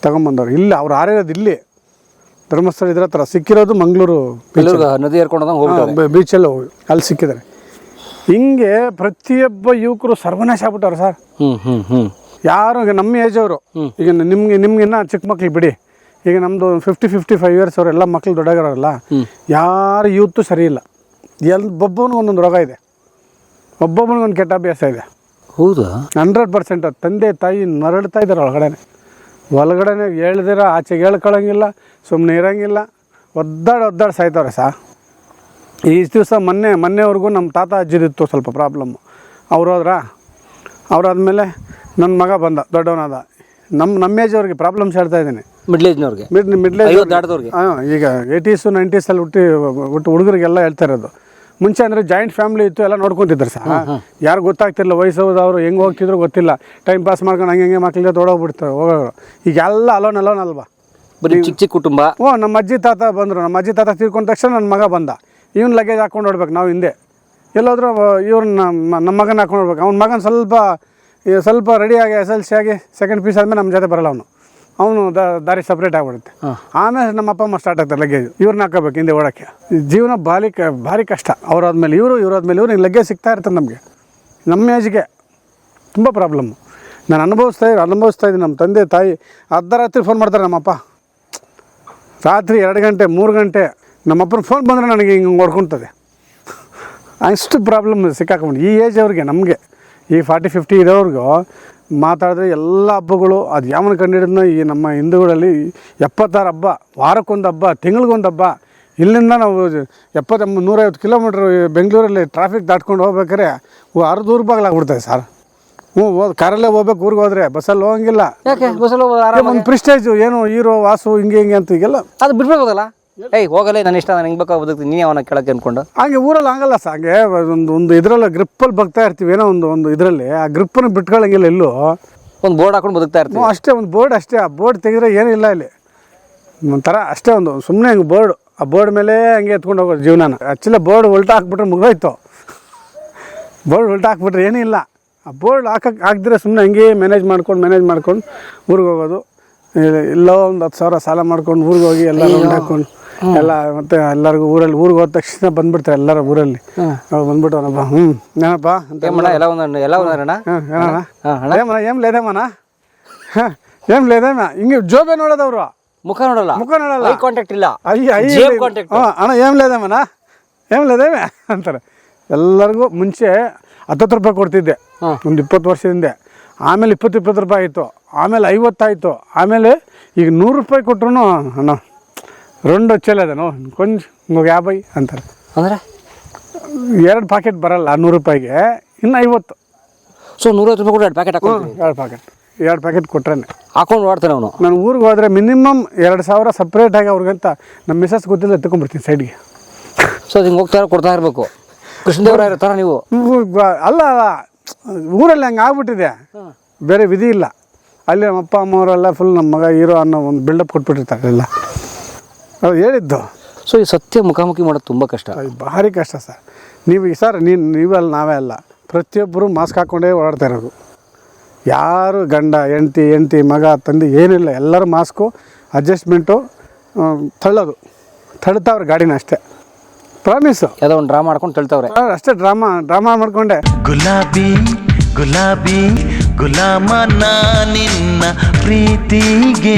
ತಗೊಂಬಂದವ್ರು. ಇಲ್ಲಿ ಅವ್ರು ಆರಿರೋದು ಇಲ್ಲಿ. ಧರ್ಮಸ್ಥಳ ಇದ್ರ ಹತ್ರ ಸಿಕ್ಕಿರೋದು ಮಂಗಳೂರು ನದಿ ಏರ್ಕೊಂಡು ಬೀಚಲ್ಲಿ ಹೋಗಿ. ಅಲ್ಲಿ ಸಿಕ್ಕಿದ್ದಾರೆ. ಹಿಂಗೆ ಪ್ರತಿಯೊಬ್ಬ ಯುವಕರು ಸರ್ವನಾಶ ಆಗ್ಬಿಟ್ಟವ್ರು ಸರ್. ಹ್ಮ್ ಹ್ಮ್ ಹ್ಮ್. ಯಾರು ಈಗ ನಮ್ಮ ಏಜ್ ಅವರು. ಈಗ ನಿಮ್ಗೆ ನಿಮ್ಗಿನ್ನ ಚಿಕ್ಕ ಮಕ್ಳಿಗೆ ಬಿಡಿ. ಈಗ ನಮ್ಮದು ಫಿಫ್ಟಿ ಫಿಫ್ಟಿ ಫೈವ್ ಇಯರ್ಸ್ ಅವರೆಲ್ಲ ಎಲ್ಲ ಮಕ್ಳು ದೊಡ್ಡಗಾರಲ್ಲ ಯಾರು ಯೂತ್ ಸರಿ ಇಲ್ಲ. ಎಲ್ ಒಬ್ಬನಿಗೆ ಒಂದೊಂದು ರೋಗ ಇದೆ. ಒಬ್ಬೊಬ್ಬನಿಗೆ ಒಂದು ಕೆಟ್ಟ ಅಭ್ಯಾಸ ಇದೆ. ಹೌದಾ? ಹಂಡ್ರೆಡ್ ಪರ್ಸೆಂಟ್ ತಂದೆ ತಾಯಿ ನರಳ್ತಾ ಇದ್ದಾರೆ ಒಳಗಡೆನೆ. ಒಳಗಡೆನೆ ಹೇಳ್ದಿರ ಆಚೆಗೆ ಹೇಳ್ಕೊಳಂಗಿಲ್ಲ ಸುಮ್ಮನೆ ಇರೋಂಗಿಲ್ಲ. ಒದ್ದಾಡಿ ಒದ್ದಾಡಿ ಸಾಯ್ತವ್ರೆ ಸಾ. ಈ ದಿವಸ ಮೊನ್ನೆ ಮೊನ್ನೆವರೆಗೂ ನಮ್ಮ ತಾತ ಅಜ್ಜಿದಿತ್ತು ಸ್ವಲ್ಪ ಪ್ರಾಬ್ಲಮ್ಮು ಅವ್ರು ಹೋದ್ರ? ಅವ್ರಾದ್ಮೇಲೆ ನನ್ನ ಮಗ ಬಂದ ದೊಡ್ಡವನಾದ. ನಮ್ಮ ನಮ್ಮ ಏಜ್ ಅವ್ರಿಗೆ ಪ್ರಾಬ್ಲಮ್ಸ್ ಹೇಳ್ತಾ ಇದ್ದೀನಿ. ಮಿಡ್ಲ್ ಏಜ್ನವ್ರಿಗೆ ಮಿಡ್ ಮಿಡ್ಲ್ ಐವತ್ತು ದಾಟದವ್ರಿಗೆ ಹಾಂ ಈಗ ಏಯ್ಟೀಸು ನೈಂಟೀಸಲ್ಲಿ ಹುಟ್ಟಿ ಹುಟ್ಟು ಹುಡುಗರಿಗೆಲ್ಲ ಹೇಳ್ತಾ ಇರೋದು. ಮುಂಚೆ ಅಂದರೆ ಜಾಯಿಂಟ್ ಫ್ಯಾಮಿಲಿ ಇತ್ತು ಎಲ್ಲ ನೋಡ್ಕೊತಿದ್ರು ಸಹ. ಯಾರು ಗೊತ್ತಾಗ್ತಿರಲಿಲ್ಲ ವಯಸ್ಸು ಅವರು ಹೆಂಗೆ ಹೋಗ್ತಿದ್ರು ಗೊತ್ತಿಲ್ಲ. ಟೈಮ್ ಪಾಸ್ ಮಾಡ್ಕೊಂಡು ಹಂಗೆ ಹಂಗೆ ಮಕ್ಕಳಿಗೆ ತೊಡೋಗ್ಬಿಡ್ತಾರೆ ಹೋಗೋರು. ಈಗ ಎಲ್ಲ ಅಲೋನ್ ಅಲೋನ್ ಅಲ್ವಾ? ಬರೀ ಚಿಕ್ಕ ಚಿಕ್ಕ ಕುಟುಂಬ? ಓ ನಮ್ಮ ಅಜ್ಜಿ ತಾತ ಬಂದರು. ನಮ್ಮ ಅಜ್ಜಿ ತಾತ ತೀರ್ಕೊಂಡ ತಕ್ಷಣ ನನ್ನ ಮಗ ಬಂದ. ಇವನ್ ಲಗೇಜ್ ಹಾಕೊಂಡು ಹೊಡ್ಬೇಕು ನಾವು ಹಿಂದೆ. ಎಲ್ಲೋದ್ರೂ ಇವ್ರನ್ನ ನಮ್ಮ ಮಗನ ಹಾಕೊಂಡು ಹೋಗ್ಬೇಕು. ಅವ್ನ ಮಗನ ಸ್ವಲ್ಪ ಈ ಸ್ವಲ್ಪ ರೆಡಿಯಾಗಿ ಎಸ್ ಎಲ್ ಸಿ ಆಗಿ ಸೆಕೆಂಡ್ ಪೀಸ್ ಆದಮೇಲೆ ನಮ್ಮ ಜೊತೆ ಬರಲ್ಲ ಅವನು. ಅವನು ದಾರಿ ಸಪ್ರೇಟ್ ಆಗಿಬಿಡುತ್ತೆ. ಆಮೇಲೆ ನಮ್ಮ ಅಪ್ಪ ಅಮ್ಮ ಸ್ಟಾರ್ಟ್ ಆಗ್ತಾರೆ ಲಗೇಜ್ ಇವ್ರನ್ನ ಹಾಕೋಬೇಕು ಹಿಂದೆ ಓಡೋಕ್ಕೆ. ಜೀವನ ಭಾರಿ ಕ ಭಾರಿ ಕಷ್ಟ. ಅವ್ರಾದ್ಮೇಲೆ ಇವರು ಇವ್ರಾದ್ಮೇಲೆ ಇವ್ರು ಲಗೇಜ್ ಸಿಗ್ತಾ ಇರ್ತದೆ ನಮಗೆ. ನಮ್ಮ ಏಜ್ಗೆ ತುಂಬ ಪ್ರಾಬ್ಲಮ್ಮು ನಾನು ಅನುಭವಿಸ್ತಾ ಅನುಭವಿಸ್ತಾ ಇದ್ದೀನಿ ನಮ್ಮ ತಂದೆ ತಾಯಿ. ಅರ್ಧರಾತ್ರಿ ಫೋನ್ ಮಾಡ್ತಾರೆ ನಮ್ಮಪ್ಪ ರಾತ್ರಿ ಎರಡು ಗಂಟೆ ಮೂರು ಗಂಟೆ ನಮ್ಮಪ್ಪನ ಫೋನ್ ಬಂದರೆ ನನಗೆ ಹಿಂಗೆ ಹೊಡ್ಕೊಳ್ತದೆ. ಅಷ್ಟು ಪ್ರಾಬ್ಲಮ್ ಸಿಕ್ಕಾಕೊಂಡು ಈ ಏಜ್ ಅವ್ರಿಗೆ ನಮಗೆ. ಈ ಫಾರ್ಟಿ ಫಿಫ್ಟಿ ಇರೋರ್ಗೂ ಮಾತಾಡಿದ್ರೆ ಎಲ್ಲ ಹಬ್ಬಗಳು ಅದು ಯಾವನ ಕಂಡಿಡಿದ್ನ ಈ ನಮ್ಮ ಹಿಂದೂಗಳಲ್ಲಿ ಎಪ್ಪತ್ತಾರು ಹಬ್ಬ ವಾರಕ್ಕೊಂದು ಹಬ್ಬ ತಿಂಗಳಿಗೊಂದು ಹಬ್ಬ. ಇಲ್ಲಿಂದ ನಾವು ಎಪ್ಪತ್ತ ನೂರೈವತ್ತು ಕಿಲೋಮೀಟ್ರ್ ಬೆಂಗಳೂರಲ್ಲಿ ಟ್ರಾಫಿಕ್ ದಾಟ್ಕೊಂಡು ಹೋಗ್ಬೇಕಾರೆ ಅರ್ಧ ಊರು ಬಾಗ್ಲಾಗ್ಬಿಡ್ತದೆ ಸರ್. ಹ್ಞೂ ಹೋದ್ ಕಾರಲ್ಲೇ ಹೋಗ್ಬೇಕು ಊರಿಗೆ ಹೋದ್ರೆ ಬಸ್ಸಲ್ಲಿ ಹೋಗಂಗಿಲ್ಲ. ಯಾಕೆ? ಬಸ್ಸಲ್ಲಿ ಹೋಗೋದು ಆರಾಮ ಒಂದು ಪ್ರಿಸ್ಟೇಜು ಏನು ಹೀರೋ ವಾಸು ಹಿಂಗೆ ಹಿಂಗೆ ಅಂತ ಈಗೆಲ್ಲ. ಅದು ಬಿಡ್ಬೋದಲ್ಲ ಏಯ್ ಹೋಗಲೇ ನನ್ನ ಇಷ್ಟ ನಾನು ಹೆಂಗೆ ಬೇಕಾಗ ಬದುಕ್ತೀನಿ. ನೀನೇ ಅವನ ಕೆಳಕ್ಕೆ ಅನ್ಕೊಂಡು ಹಂಗೆ ಊರಲ್ಲಿ ಹಂಗಲ್ಲ ಸರ್. ಹಂಗೆ ಒಂದು ಒಂದು ಇದರಲ್ಲಿ ಗ್ರಿಪ್ಪಲ್ಲಿ ಬಗ್ತಾ ಇರ್ತೀವಿ. ಏನೋ ಒಂದು ಒಂದು ಇದರಲ್ಲಿ. ಆ ಗ್ರಿಪ್ಪನ್ನು ಬಿಟ್ಕೊಳ್ಳಂಗಿಲ್ಲ ಎಲ್ಲೂ. ಒಂದು ಬೋರ್ಡ್ ಹಾಕೊಂಡು ಬದುಕ್ತಾ ಇರ್ತೀವಿ. ಅಷ್ಟೇ ಒಂದು ಬೋರ್ಡ್ ಅಷ್ಟೇ. ಆ ಬೋರ್ಡ್ ತೆಗೆದ್ರೆ ಏನಿಲ್ಲ ಇಲ್ಲಿ ಒಂಥರ ಅಷ್ಟೇ ಒಂದು ಸುಮ್ಮನೆ ಹಂಗೆ ಬೋರ್ಡ್. ಆ ಬೋರ್ಡ್ ಮೇಲೆ ಹಂಗೆ ಎತ್ಕೊಂಡು ಹೋಗೋದು ಜೀವನಾನ. ಆ್ಯಕ್ಚುಲಿ ಬೋರ್ಡ್ ಉಲ್ಟಾ ಹಾಕ್ಬಿಟ್ರೆ ಮುಗೋಯ್ತು ಬೋರ್ಡ್ ಉಲ್ಟಾ ಹಾಕ್ಬಿಟ್ರೆ ಏನೂ ಇಲ್ಲ. ಆ ಬೋರ್ಡ್ ಹಾಕಕ್ಕೆ ಹಾಕಿದ್ರೆ ಸುಮ್ಮನೆ ಹಂಗೆ ಮ್ಯಾನೇಜ್ ಮಾಡ್ಕೊಂಡು ಮ್ಯಾನೇಜ್ ಮಾಡ್ಕೊಂಡು ಊರಿಗೆ ಹೋಗೋದು. ಇಲ್ಲ- ಎಲ್ಲೋ ಒಂದು ಹತ್ತು ಸಾವಿರ ಸಾಲ ಮಾಡ್ಕೊಂಡು ಊರಿಗೆ ಹೋಗಿ ಎಲ್ಲ ಹಾಕ್ಕೊಂಡು. ಎಲ್ಲ ಮತ್ತೆ ಎಲ್ಲರಿಗೂ ಊರಲ್ಲಿ ಊರಿಗೆ ಹೋದ ತಕ್ಷಣ ಬಂದ್ಬಿಡ್ತಾರೆ ಎಲ್ಲರ ಊರಲ್ಲಿ. ಬಂದ್ಬಿಟ್ಟವನಪ್ಪ ಹ್ಮ್ ಏನಪ್ಪಾ? ಹ್ಞೂ ಏನಪ್ಪ ಎಲ್ಲ ఏమన్నా ಹಾಂ ಏಮ್ ಏಮ್ ಜೋಬೆ ನೋಡೋದವ್ರು ಮುಖ ನೋಡಲ್ಲ. ಮುಖ ನೋಡಲ್ಲ. ಐ ಕಾಂಟ್ಯಾಕ್ಟ್ ಇಲ್ಲ. ಕಾಂಟ್ಯಾಕ್ಟ್ ಅಣ್ಣ ಏಮ್ ಲೇದೇಮನ ಏಮ್ ಲೇದೇಮೆ ಅಂತಾರೆ. ಎಲ್ಲರಿಗೂ ಮುಂಚೆ ಹತ್ತತ್ತು ರೂಪಾಯಿ ಕೊಡ್ತಿದ್ದೆ. ಒಂದು ಇಪ್ಪತ್ತು ವರ್ಷದಿಂದ. ಆಮೇಲೆ ಇಪ್ಪತ್ತು ಇಪ್ಪತ್ತು ರೂಪಾಯಿ ಆಯಿತು. ಆಮೇಲೆ ಐವತ್ತಾಯಿತು ಆಮೇಲೆ ಈಗ ನೂರು ರೂಪಾಯಿ ಕೊಟ್ರು ಅಣ್ಣ రెండు వచ్చేలేదను కొంచెం ఇంకొక యాభై అంటారు ಅಂದ್ರೆ ಎರಡು ಪಾಕೆಟ್ ಬರಲ್ಲ ನೂರು ರೂಪಾಯಿಗೆ ಇನ್ನು ಐವತ್ತು ಸೊ ನೂರೈವತ್ತು ರೂಪಾಯಿ ಕೂಡ ಎರಡು ಪ್ಯಾಕೆಟ್ ಹಾಕೊಂಡು ಎರಡು ಪ್ಯಾಕೆಟ್ ಎರಡು ಪ್ಯಾಕೆಟ್ ಕೊಟ್ರೇನೆ ಹಾಕೊಂಡು ಓಡ್ತಾನೆ ಅವನು ನಾನು ಊರಿಗೆ ಹೋದರೆ ಮಿನಿಮಮ್ ಎರಡು ಸಾವಿರ ಸಪ್ರೇಟಾಗಿ ಅವ್ರಿಗಂತ ನಮ್ಮ ಮಿಸಸ್ ಗೊತ್ತಿಲ್ಲ ಎತ್ಕೊಂಡ್ಬಿಡ್ತೀನಿ ಸೈಡ್ಗೆ ಸೊ ಅದು ಹಿಂಗೆ ಹೋಗ್ತಾ ಕೊಡ್ತಾ ಇರಬೇಕು ಕೃಷ್ಣದೇವರ ಇರ್ತಾರ ನೀವು ಅಲ್ಲ ಅಲ್ಲ ಊರಲ್ಲಿ ಹಂಗೆ ಆಗ್ಬಿಟ್ಟಿದೆ ಬೇರೆ ವಿಧಿ ಇಲ್ಲ ಅಲ್ಲಿ ನಮ್ಮ ಅಪ್ಪ ಅಮ್ಮವರೆಲ್ಲ ಫುಲ್ ನಮ್ಮ ಮಗ ಹೀರೋ ಅನ್ನೋ ಒಂದು ಬಿಲ್ಡಪ್ ಕೊಟ್ಬಿಟ್ಟಿರ್ತಾರೆ ಎಲ್ಲ ಅವ್ರು ಹೇಳಿದ್ದು. ಸೊ ಈ ಸತ್ಯ ಮುಖಾಮುಖಿ ಮಾಡೋದು ತುಂಬ ಕಷ್ಟ. ಅದು ಭಾರಿ ಕಷ್ಟ ಸರ್. ನೀವು ಈ ಸರ್ ನೀನು ನೀವಲ್ಲ ನಾವೇ ಅಲ್ಲ. ಪ್ರತಿಯೊಬ್ಬರು ಮಾಸ್ಕ್ ಹಾಕ್ಕೊಂಡೇ ಓಡಾಡ್ತಾ ಇರೋದು. ಯಾರು ಗಂಡ ಹೆಂಡ್ತಿ ಹೆಂಡ್ತಿ ಮಗ ತಂದೆ ಏನಿಲ್ಲ ಎಲ್ಲರೂ ಮಾಸ್ಕು ಅಡ್ಜಸ್ಟ್ಮೆಂಟು ತಳ್ಳೋದು. ತಳ್ತಾವ್ರೆ ಗಾಡಿನ ಅಷ್ಟೇ. ಪ್ರಾಮಿಸ್ ಯಾವುದೋ ಒಂದು ಡ್ರಾಮಾ ಮಾಡ್ಕೊಂಡು ತಳ್ತಾವ್ರೆ. ಅಷ್ಟೇ ಡ್ರಾಮಾ ಡ್ರಾಮಾ ಮಾಡಿಕೊಂಡೆ. ಗುಲಾಬಿ ಗುಲಾಬಿ ಗುಲಾಮ ನಾ ನಿನ್ನ ಪ್ರೀತಿಗೆ